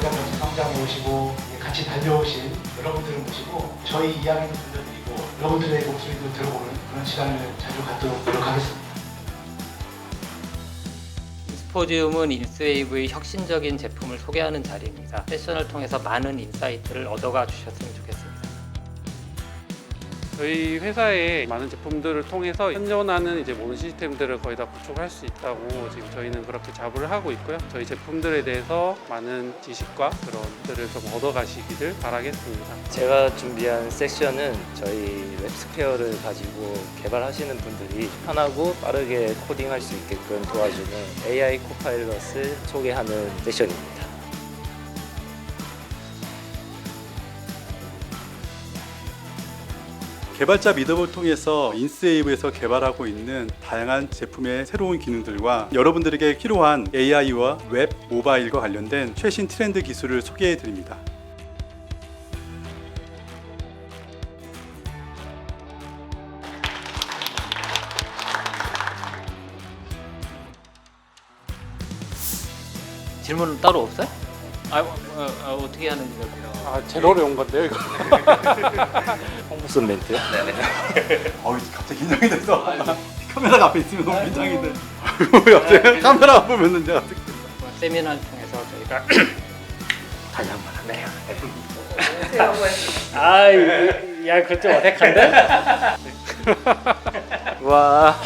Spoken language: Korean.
같이 성장해 오시고 같이 달려오신 여러분들을 모시고 저희 이야기도 들려드리고 여러분들의 목소리도 들어보는 그런 시간을 자주 갖도록 노력하겠습니다. 스포디움은 인스웨이브의 혁신적인 제품을 소개하는 자리입니다. 세션을 통해서 많은 인사이트를 얻어가 주셨으면 좋겠습니다. 저희 회사의 많은 제품들을 통해서 현존하는 이제 모든 시스템들을 거의 다 구축할 수 있다고 지금 저희는 그렇게 자부를 하고 있고요. 저희 제품들에 대해서 많은 지식과 그런 것들을 좀 얻어가시기를 바라겠습니다. 제가 준비한 섹션은 저희 웹스퀘어를 가지고 개발하시는 분들이 편하고 빠르게 코딩할 수 있게끔 도와주는 AI 코파일럿을 소개하는 세션입니다. 개발자 미더볼 통해서 인스웨이브에서 개발하고 있는 다양한 제품의 새로운 기능들과 여러분들에게 필요한 AI와 웹, 모바일과 관련된 최신 트렌드 기술을 소개해 드립니다. 질문은 따로 없어요? 아, 어, 어, 어떻게 하는지 여기요. 아 제로로 온 건데요, 이거. 무슨 멘트요? 어우 갑자기 긴장이 돼서 카메라가 앞에 있으면 너무 긴장이 돼. 갑자기 카메라 앞 보면은 내가 이번 세미나를 통해서 저희가 다시 한번 할래요. 아, 야, 그거 좀 어색한데? 와.